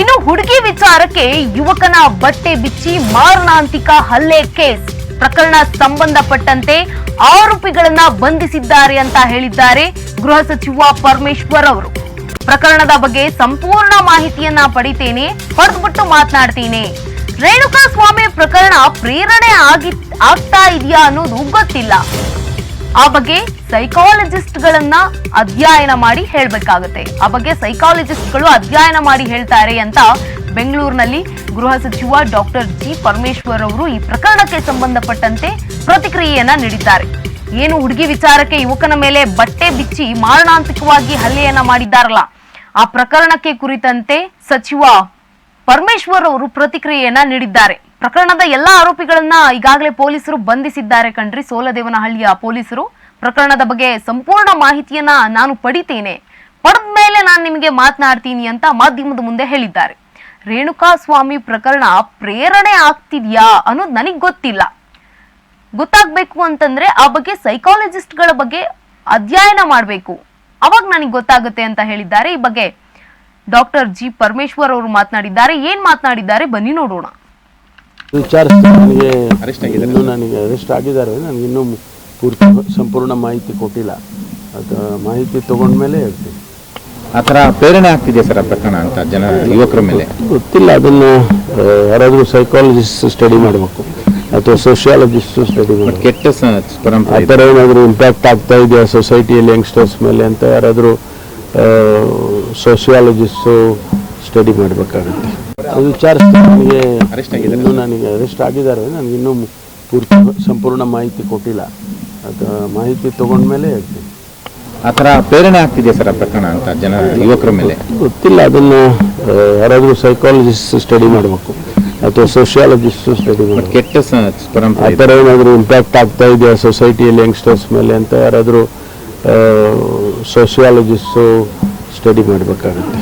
ಇನ್ನು ಹುಡುಗಿ ವಿಚಾರಕ್ಕೆ ಯುವಕನ ಬಟ್ಟೆ ಬಿಚ್ಚಿ ಮಾರಣಾಂತಿಕ ಹಲ್ಲೆ ಕೇಸ್. ಪ್ರಕರಣ ಸಂಬಂಧಪಟ್ಟಂತೆ ಆರೋಪಿಗಳನ್ನ ಬಂಧಿಸಿದ್ದಾರೆ ಅಂತ ಹೇಳಿದ್ದಾರೆ ಗೃಹ ಸಚಿವ ಪರಮೇಶ್ವರ್ ಅವರು. ಪ್ರಕರಣದ ಬಗ್ಗೆ ಸಂಪೂರ್ಣ ಮಾಹಿತಿಯನ್ನ ಪಡಿತೇನೆ ಹೊರದ್ಬಿಟ್ಟು ಮಾತನಾಡ್ತೀನಿ. ರೇಣುಕಾ ಸ್ವಾಮಿ ಪ್ರಕರಣ ಪ್ರೇರಣೆ ಆಗಿ ಆಗ್ತಾ ಇದೆಯಾ ಅನ್ನೋದು ಗೊತ್ತಿಲ್ಲ. ಆ ಬಗ್ಗೆ ಸೈಕಾಲಜಿಸ್ಟ್ ಗಳನ್ನ ಅಧ್ಯಯನ ಮಾಡಿ ಹೇಳ್ಬೇಕಾಗತ್ತೆ. ಆ ಬಗ್ಗೆ ಸೈಕಾಲಜಿಸ್ಟ್ಗಳು ಅಧ್ಯಯನ ಮಾಡಿ ಹೇಳ್ತಾರೆ ಅಂತ ಬೆಂಗಳೂರಿನಲ್ಲಿ ಗೃಹ ಸಚಿವ ಡಾಕ್ಟರ್ ಜಿ ಪರಮೇಶ್ವರ್ ಅವರು ಈ ಪ್ರಕರಣಕ್ಕೆ ಸಂಬಂಧಪಟ್ಟಂತೆ ಪ್ರತಿಕ್ರಿಯೆಯನ್ನ ನೀಡಿದ್ದಾರೆ. ಏನು ಹುಡುಗಿ ವಿಚಾರಕ್ಕೆ ಯುವಕನ ಮೇಲೆ ಬಟ್ಟೆ ಬಿಚ್ಚಿ ಮಾರಣಾಂತಿಕವಾಗಿ ಹಲ್ಲೆಯನ್ನ ಮಾಡಿದ್ದಾರಲ್ಲ, ಆ ಪ್ರಕರಣಕ್ಕೆ ಕುರಿತಂತೆ ಸಚಿವ ಪರಮೇಶ್ವರ್ ಅವರು ಪ್ರತಿಕ್ರಿಯೆಯನ್ನ ನೀಡಿದ್ದಾರೆ. ಪ್ರಕರಣದ ಎಲ್ಲಾ ಆರೋಪಿಗಳನ್ನ ಈಗಾಗಲೇ ಪೊಲೀಸರು ಬಂಧಿಸಿದ್ದಾರೆ ಕಣ್ರಿ. ಸೋಲದೇವನಹಳ್ಳಿಯ ಪೊಲೀಸರು. ಪ್ರಕರಣದ ಬಗ್ಗೆ ಸಂಪೂರ್ಣ ಮಾಹಿತಿಯನ್ನ ನಾನು ಪಡಿತೇನೆ. ಪಡೆದ ಮೇಲೆ ನಾನು ನಿಮಗೆ ಮಾತನಾಡ್ತೀನಿ ಅಂತ ಮಾಧ್ಯಮದ ಮುಂದೆ ಹೇಳಿದ್ದಾರೆ. ರೇಣುಕಾ ಸ್ವಾಮಿ ಪ್ರಕರಣ ಪ್ರೇರಣೆ ಆಗ್ತಿದ್ಯಾ ಅನ್ನೋದು ನನಗೆ ಗೊತ್ತಿಲ್ಲ. ಗೊತ್ತಾಗ್ಬೇಕು ಅಂತಂದ್ರೆ ಆ ಬಗ್ಗೆ ಸೈಕಾಲಜಿಸ್ಟ್ಗಳ ಬಗ್ಗೆ ಅಧ್ಯಯನ ಮಾಡಬೇಕು. ಅವಾಗ ನನಗೆ ಗೊತ್ತಾಗುತ್ತೆ ಅಂತ ಹೇಳಿದ್ದಾರೆ. ಈ ಬಗ್ಗೆ ಡಾಕ್ಟರ್ ಜಿ ಪರಮೇಶ್ವರ್ ಅವರು ಮಾತನಾಡಿದ್ದಾರೆ. ಏನ್ ಮಾತನಾಡಿದ್ದಾರೆ ಬನ್ನಿ ನೋಡೋಣ. ವಿಚಾರಿಸ್ತೀನಿ. ನನಗೆ ಅರೆಸ್ಟ್ ಆಗಿದೆ ಇನ್ನೂ ನನಗೆ ಅರೆಸ್ಟ್ ಆಗಿದ್ದಾರೆ. ನನಗೆ ಇನ್ನೂ ಪೂರ್ತಿ ಸಂಪೂರ್ಣ ಮಾಹಿತಿ ಕೊಟ್ಟಿಲ್ಲ. ಅದು ಮಾಹಿತಿ ತಗೊಂಡ್ಮೇಲೆ ಹೇಳ್ತೀನಿ. ಆ ಥರ ಪ್ರೇರಣೆ ಆಗ್ತಿದೆ ಸರ್ ಆ ಪ್ರಕರಣ ಅಂತ ಜನ ಯುವಕರ ಮೇಲೆ? ಗೊತ್ತಿಲ್ಲ. ಅದನ್ನು ಯಾರಾದರೂ ಸೈಕಾಲಜಿಸ್ಟ್ ಸ್ಟಡಿ ಮಾಡಬೇಕು. ಅಥವಾ ಸೋಷಿಯಾಲಜಿಸ್ಟ್ ಸ್ಟಡಿ ಮಾಡಬೇಕು. ಕೆಟ್ಟ ಪರಂಪರೆ ಆ. ಥರ ಏನಾದರೂ ಇಂಪ್ಯಾಕ್ಟ್ ಆಗ್ತಾ ಇದೆಯಾ ಸೊಸೈಟಿಯಲ್ಲಿ ಯಂಗ್ಸ್ಟರ್ಸ್ ಮೇಲೆ ಅಂತ? ಯಾರಾದರೂ ಸೋಷಿಯಾಲಜಿಸ್ಟು ಸ್ಟಡಿ ಮಾಡಬೇಕಾಗುತ್ತೆ. ಅದು ವಿಚಾರಿಸ್ತೀನಿ ನನಗೆ. ಇನ್ನೂ ನನಗೆ ಅರೆಸ್ಟ್ ಆಗಿದ್ದಾರೆ ನನಗೆ ಇನ್ನೂ ಪೂರ್ತಿ ಸಂಪೂರ್ಣ ಮಾಹಿತಿ ಕೊಟ್ಟಿಲ್ಲ. ಅದು ಮಾಹಿತಿ ತಗೊಂಡ್ಮೇಲೆ ಹೇಳ್ತೀನಿ. ಆ ಥರ ಪ್ರೇರಣೆ ಆಗ್ತಿದೆ ಸರ್ ಆ ಪ್ರಕರಣ ಅಂತ ಜನ ಯುವಕರ ಮೇಲೆ? ಗೊತ್ತಿಲ್ಲ ಅದನ್ನು ಯಾರಾದರೂ ಸೈಕಾಲಜಿಸ್ಟ್ ಸ್ಟಡಿ ಮಾಡಬೇಕು ಅಥವಾ ಸೋಷಿಯಾಲಜಿಸ್ಟ್ ಸ್ಟಡಿ ಮಾಡಬೇಕು. ಕೆಟ್ಟ ಪರಂಪರೆ ಆ. ಥರ ಏನಾದರೂ ಇಂಪ್ಯಾಕ್ಟ್ ಆಗ್ತಾ ಇದೆಯಾ ಸೊಸೈಟಿಯಲ್ಲಿ ಯಂಗ್ಸ್ಟರ್ಸ್ ಮೇಲೆ ಅಂತ ಯಾರಾದರೂ ಸೋಷಿಯಾಲಜಿಸ್ಟು ಸ್ಟಡಿ ಮಾಡಬೇಕಾಗುತ್ತೆ.